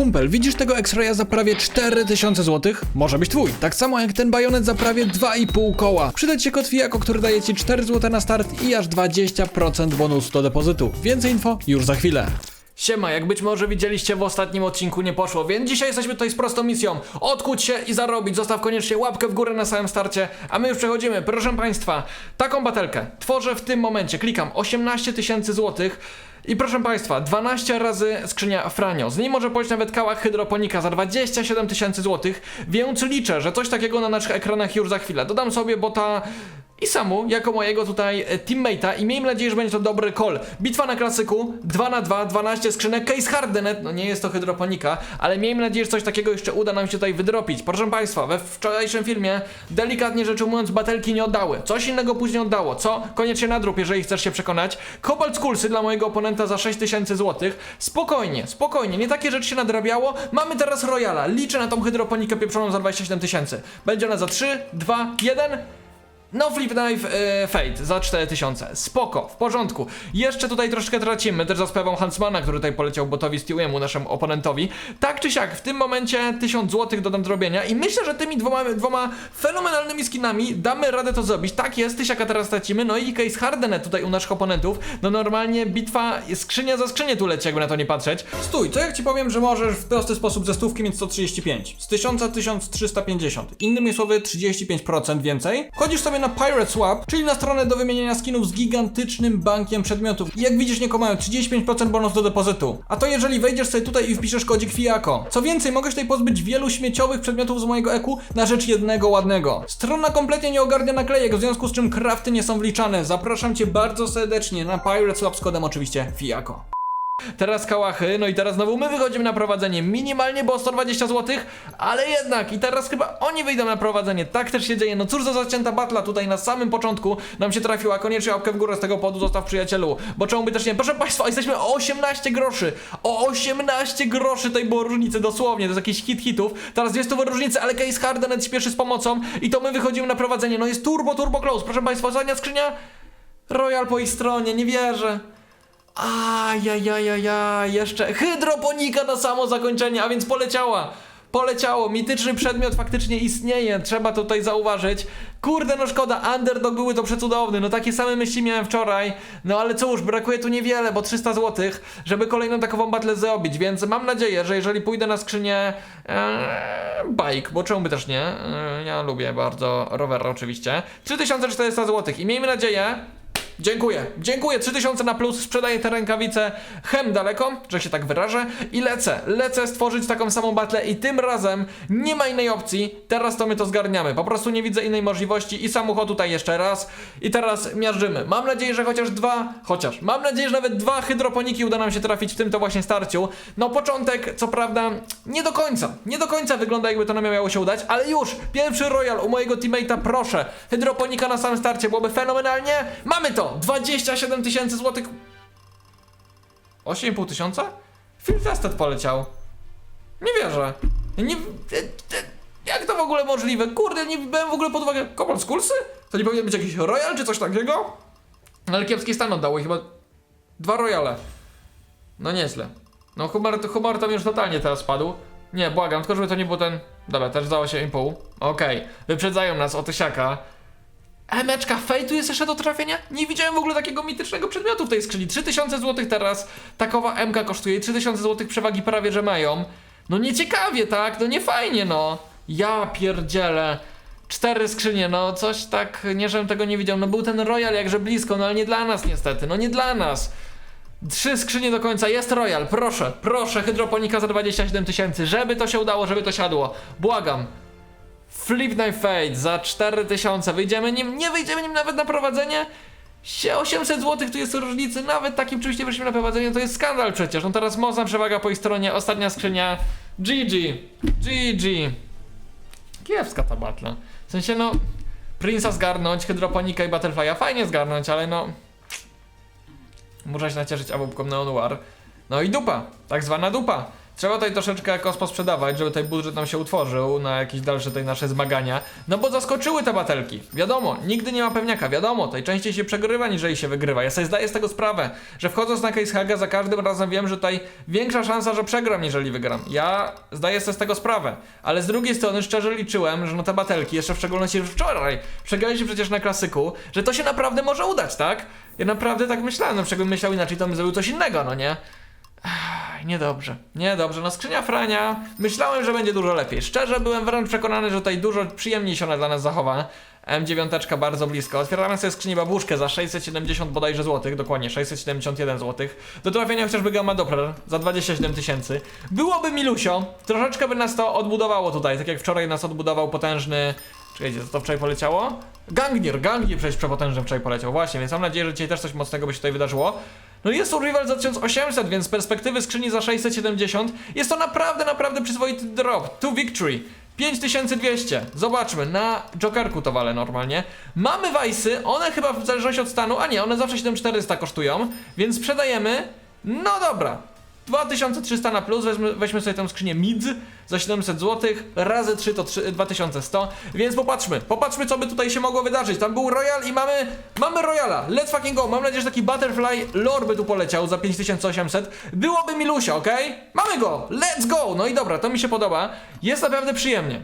kumpel, widzisz tego X-Raya za prawie 4000 zł? Może być twój. Tak samo jak ten bajonet za prawie 2,5 koła. Przyda ci się kod FIAKO, który daje ci 4 zł na start i aż 20% bonusu do depozytu. Więcej info już za chwilę. Siema, jak być może widzieliście w ostatnim odcinku nie poszło, więc dzisiaj jesteśmy tutaj z prostą misją. Odkuć się i zarobić. Zostaw koniecznie łapkę w górę na samym starcie, a my już przechodzimy. Proszę Państwa, taką batelkę tworzę w tym momencie. Klikam 18 tysięcy złotych. I proszę Państwa, 12 razy skrzynia Franio. Z niej może pójść nawet kałak hydroponika za 27 tysięcy złotych, więc liczę, że coś takiego na naszych ekranach już za chwilę. Dodam sobie bota i Samu jako mojego tutaj e, teammate'a i miejmy nadzieję, że będzie to dobry call. Bitwa na klasyku, 2 na 2 12 skrzynek, case hardenet, no nie jest to hydroponika, ale miejmy nadzieję, że coś takiego jeszcze uda nam się tutaj wydropić. Proszę Państwa, we wczorajszym filmie, delikatnie rzecz ujmując, batelki nie oddały. Coś innego później oddało, co? Koniecznie nadrób, jeżeli chcesz się przekonać. Kobalt Skulsy dla mojego oponenta za 6000 zł. Spokojnie, spokojnie, nie takie rzeczy się nadrabiało. Mamy teraz Royala, liczę na tą hydroponikę pieprzoną za 27 tysięcy. Będzie ona za 3, 2, 1... No Flip Knife e, Fate za 4000. Spoko, w porządku. Jeszcze tutaj troszkę tracimy, też za sprawą Hansmana, który tutaj poleciał botowi Stewiemu, naszemu oponentowi. Tak czy siak, w tym momencie 1000 zł do nadrobienia i myślę, że tymi dwoma, dwoma fenomenalnymi skinami damy radę to zrobić. Tak jest, tysiaka teraz tracimy, no i case Hardenet tutaj u naszych oponentów. No normalnie bitwa, skrzynia za skrzynię tu leci, jakby na to nie patrzeć. Stój, co jak ci powiem, że możesz w prosty sposób ze stówki mieć 135, z 1000 1350. Innymi słowy 35% więcej. Chodzisz sobie na Pirate Swap, czyli na stronę do wymieniania skinów z gigantycznym bankiem przedmiotów. I jak widzisz, nie mają 35% bonus do depozytu. A to jeżeli wejdziesz sobie tutaj i wpiszesz kodzik FIAKO. Co więcej, mogę się tutaj pozbyć wielu śmieciowych przedmiotów z mojego eku na rzecz jednego ładnego. Strona kompletnie nie ogarnia naklejek, w związku z czym krafty nie są wliczane. Zapraszam cię bardzo serdecznie na Pirate Swap z kodem oczywiście FIAKO. Teraz kałachy, no i teraz znowu my wychodzimy na prowadzenie. Minimalnie było 120 zł, ale jednak i teraz chyba oni wyjdą na prowadzenie. Tak też się dzieje. No cóż za zacięta batla tutaj na samym początku nam się trafiła. Koniecznie łapkę w górę z tego powodu zostaw przyjacielu, bo czemu by też nie. Proszę Państwa, jesteśmy o 18 groszy. O 18 groszy tutaj było różnicy dosłownie. To jest jakiś hit hitów. Teraz jest to różnicy, ale Case Hardenet śpieszy z pomocą i to my wychodzimy na prowadzenie. No jest turbo, turbo close. Proszę Państwa, ostatnia skrzynia. Royal po ich stronie, nie wierzę. Ajajajajaj, jeszcze hydroponika na samo zakończenie, a więc poleciała. Poleciało, mityczny przedmiot faktycznie istnieje, trzeba tutaj zauważyć. Kurde, no szkoda, underdog były to przecudowny, no takie same myśli miałem wczoraj. No ale cóż, brakuje tu niewiele, bo 300 zł, żeby kolejną takową battle zrobić, więc mam nadzieję, że jeżeli pójdę na skrzynię ee, bike, bo czemu by też nie, e, ja lubię bardzo rower oczywiście, 3400 zł i miejmy nadzieję, Dziękuję, dziękuję. 3000 na plus, sprzedaję te rękawice hem daleko, że się tak wyrażę i lecę. Lecę stworzyć taką samą batlę i tym razem nie ma innej opcji. Teraz to my to zgarniamy. Po prostu nie widzę innej możliwości i samochód tutaj jeszcze raz. I teraz miażdżymy. Mam nadzieję, że chociaż dwa, chociaż, mam nadzieję, że nawet dwa hydroponiki uda nam się trafić w tym to właśnie starciu. No początek, co prawda, nie do końca. Nie do końca wygląda jakby to nam miało się udać, ale już, pierwszy royal u mojego teammate'a, proszę. Hydroponika na samym starcie, byłoby fenomenalnie. Mamy to! 27 tysięcy złotych. 8,5 tysiąca? Film Tested poleciał. Nie wierzę. Nie, jak to w ogóle możliwe? Kurde, nie brałem w ogóle pod uwagę. Kopal z kursy? To nie powinien być jakiś royal czy coś takiego? Ale kiepski stan oddało chyba dwa royale. No nieźle. No humor, humor tam już totalnie teraz spadł. Nie, błagam, tylko żeby to nie był ten... Dobra, też za 8,5. Okej, wyprzedzają nas o tysiaka. Emeczka fejtu jest jeszcze do trafienia? Nie widziałem w ogóle takiego mitycznego przedmiotu w tej skrzyni. 3000 zł teraz takowa MK kosztuje, 3000 zł przewagi prawie że mają. No nieciekawie, tak? No nie fajnie, no. Ja pierdzielę. Cztery skrzynie, no coś tak, nie żebym tego nie widział. No był ten Royal jakże blisko, no ale nie dla nas niestety, no nie dla nas. Trzy skrzynie do końca, jest Royal, proszę, proszę, hydroponika za 27 tysięcy, żeby to się udało, żeby to siadło. Błagam. Flip Knife Fade za 4000. Wyjdziemy nim, nie wyjdziemy nim nawet na prowadzenie. Sie 800 zł tu jest różnicy, nawet takim czymś nie weszliśmy na prowadzenie, to jest skandal przecież. No teraz mocna przewaga po ich stronie, ostatnia skrzynia. GG. GG. Kiepska ta batla. W sensie no, Prince'a zgarnąć, Hydroponika i Battlefly'a fajnie zgarnąć, ale no... Muszę się nacieszyć awupką Neon War. No i dupa, tak zwana dupa. Trzeba tutaj troszeczkę kosmo sprzedawać, żeby tutaj budżet nam się utworzył na jakieś dalsze tutaj nasze zmagania. No bo zaskoczyły te batelki. Wiadomo, nigdy nie ma pewniaka, wiadomo, tutaj częściej się przegrywa niżeli się wygrywa. Ja sobie zdaję z tego sprawę, że wchodząc na Case Haga za każdym razem wiem, że tutaj większa szansa, że przegram niżeli wygram. Ja zdaję sobie z tego sprawę. Ale z drugiej strony szczerze liczyłem, że no te batelki, jeszcze w szczególności wczoraj, przegraliśmy przecież na klasyku, że to się naprawdę może udać, tak? Ja naprawdę tak myślałem, no przecież myślał inaczej, to bym zrobił coś innego, no nie? Niedobrze, niedobrze. No skrzynia Frania, myślałem, że będzie dużo lepiej. Szczerze byłem wręcz przekonany, że tutaj dużo przyjemniej się ona dla nas zachowa. M9 bardzo blisko. Otwieramy sobie skrzynię babuszkę za 670 bodajże złotych, dokładnie 671 złotych. Do trafienia chociażby Gamma Doppler za 27 tysięcy. Byłoby milusio, troszeczkę by nas to odbudowało tutaj, tak jak wczoraj nas odbudował potężny... Czekajcie, co to wczoraj poleciało? Gangnier, Gangnier przecież przepotężny wczoraj poleciał, właśnie, więc mam nadzieję, że dzisiaj też coś mocnego by się tutaj wydarzyło. No jest to Rival za 1800, więc z perspektywy skrzyni za 670 jest to naprawdę, naprawdę przyzwoity drop. To victory. 5200. Zobaczmy, na Jokerku to wale normalnie. Mamy Wajsy, one chyba w zależności od stanu, a nie, one zawsze 7400 kosztują, więc sprzedajemy. No dobra. 2300 na plus, weźmy, weźmy sobie tę skrzynię mid za 700 zł, razy 3 to 3, 2100, więc popatrzmy, popatrzmy co by tutaj się mogło wydarzyć, tam był Royal i mamy, mamy Royala, let's fucking go, mam nadzieję, że taki Butterfly Lore by tu poleciał za 5800, byłoby milusia, okej? Mamy go, let's go, no i dobra, to mi się podoba, jest naprawdę przyjemnie,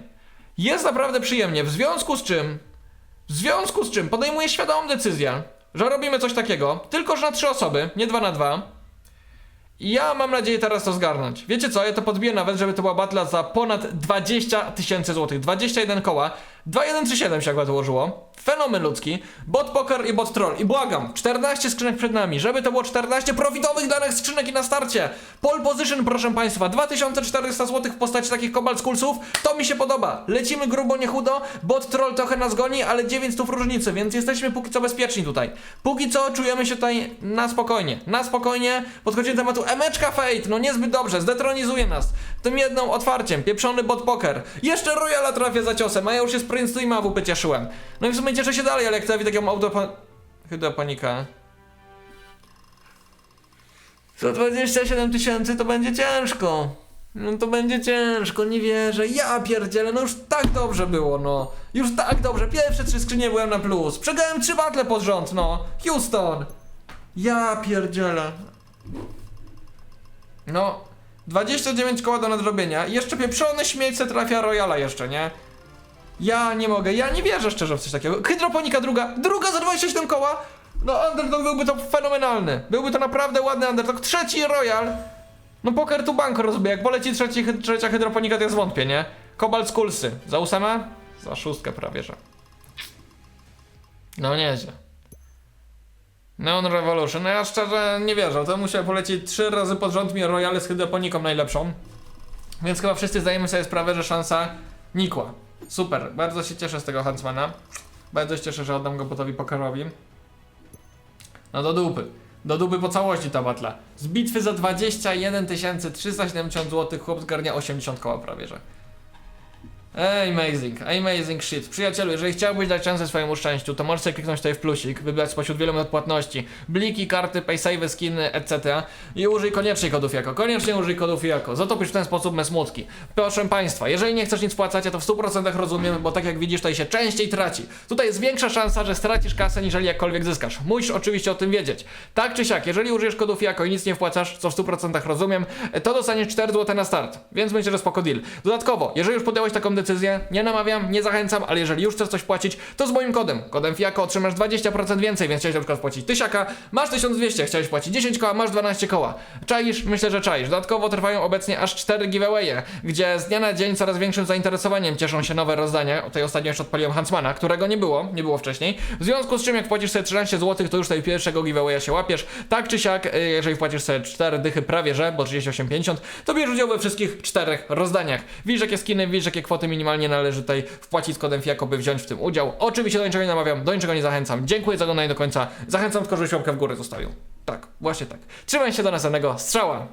jest naprawdę przyjemnie, w związku z czym, w związku z czym podejmuję świadomą decyzję, że robimy coś takiego, tylko że na trzy osoby, nie dwa na dwa, ja mam nadzieję teraz to zgarnąć. Wiecie co, ja to podbiję nawet, żeby to była batla za ponad 20 tysięcy złotych. 21 koła. 2137 się akurat ułożyło. Fenomen ludzki. Bot poker i bot troll. I błagam, 14 skrzynek przed nami, żeby to było 14 profitowych danych skrzynek i na starcie. Pole position, proszę państwa. 2400 złotych w postaci takich kobalt skulsów. To mi się podoba. Lecimy grubo, nie chudo. Bot troll trochę nas goni, ale 900 różnicy, więc jesteśmy póki co bezpieczni tutaj. Póki co czujemy się tutaj na spokojnie. Na spokojnie podchodzimy do tematu Emeczka Fate, no niezbyt dobrze, zdetronizuje nas. Tym jedną otwarciem, pieprzony bot poker. Jeszcze Royala trafia za ciosem, a ja już się z Prince to i ma WP cieszyłem. No i w sumie cieszę się dalej, ale jak trafi taką auto... Hydroponika. Za 27 tysięcy to będzie ciężko. No to będzie ciężko, nie wierzę. Ja pierdzielę, no już tak dobrze było, no. Już tak dobrze. Pierwsze trzy skrzynie byłem na plus. Przegrałem trzy batle pod rząd, no. Houston. Ja pierdzielę. No, 29 koła do nadrobienia. Jeszcze pieprzony śmieć trafia Royala jeszcze, nie? Ja nie mogę, ja nie wierzę szczerze w coś takiego. Hydroponika druga, druga za 27 koła? No underdog byłby to fenomenalny. Byłby to naprawdę ładny underdog. Trzeci Royal. No poker tu bank rozbije. Jak poleci trzeci, trzecia hydroponika, to ja zwątpię, nie? Kobalt z kulsy. Za ósemę? Za szóstkę prawie, że. No nieźle. Neon Revolution, no ja szczerze nie wierzę, to musiał polecieć trzy razy pod rząd mi Royale z hydroponiką najlepszą. Więc chyba wszyscy zdajemy sobie sprawę, że szansa nikła. Super, bardzo się cieszę z tego Huntsmana. Bardzo się cieszę, że oddam go botowi pokerowi. No do dupy. Do dupy po całości ta batla. Z bitwy za 21 370 zł chłop zgarnia 80 koła prawie, że. Amazing, amazing shit. Przyjacielu, jeżeli chciałbyś dać szansę swojemu szczęściu, to możesz kliknąć tutaj w plusik, wybrać spośród wielu metod płatności, bliki, karty, paysave, skiny, etc. I użyj koniecznie kodów jako, koniecznie użyj kodów jako. Zatopisz w ten sposób me smutki. Proszę Państwa, jeżeli nie chcesz nic płacać, to w 100% rozumiem, bo tak jak widzisz, tutaj się częściej traci. Tutaj jest większa szansa, że stracisz kasę, niżeli jakkolwiek zyskasz. Musisz oczywiście o tym wiedzieć. Tak czy siak, jeżeli użyjesz kodów jako i nic nie wpłacasz, co w 100% rozumiem, to dostaniesz 4 zł na start. Więc myślę, że spoko deal. Dodatkowo, jeżeli już podjąłeś taką decyzję, nie namawiam, nie zachęcam, ale jeżeli już chcesz coś płacić, to z moim kodem. Kodem FIAKO otrzymasz 20% więcej, więc chciałeś na przykład płacić tysiaka, masz 1200, chciałeś płacić 10 koła, masz 12 koła. Czaisz? Myślę, że czaisz. Dodatkowo trwają obecnie aż 4 giveawaye, gdzie z dnia na dzień coraz większym zainteresowaniem cieszą się nowe rozdania. O tej ostatnio już odpaliłem Huntsmana, którego nie było, nie było wcześniej. W związku z czym jak płacisz sobie 13 zł, to już tej pierwszego giveawaya się łapiesz. Tak czy siak, y, jeżeli płacisz sobie 4 dychy prawie, że, bo 38,50, to bierz udział we wszystkich czterech rozdaniach. Widzisz jakie skiny, widzisz jakie kwoty minimalnie należy tutaj wpłacić z kodem FIAKO, by wziąć w tym udział. Oczywiście do niczego nie namawiam, do niczego nie zachęcam. Dziękuję za oglądanie do końca. Zachęcam tylko, żebyś łapkę w górę zostawił. Tak, właśnie tak. Trzymaj się do następnego strzała.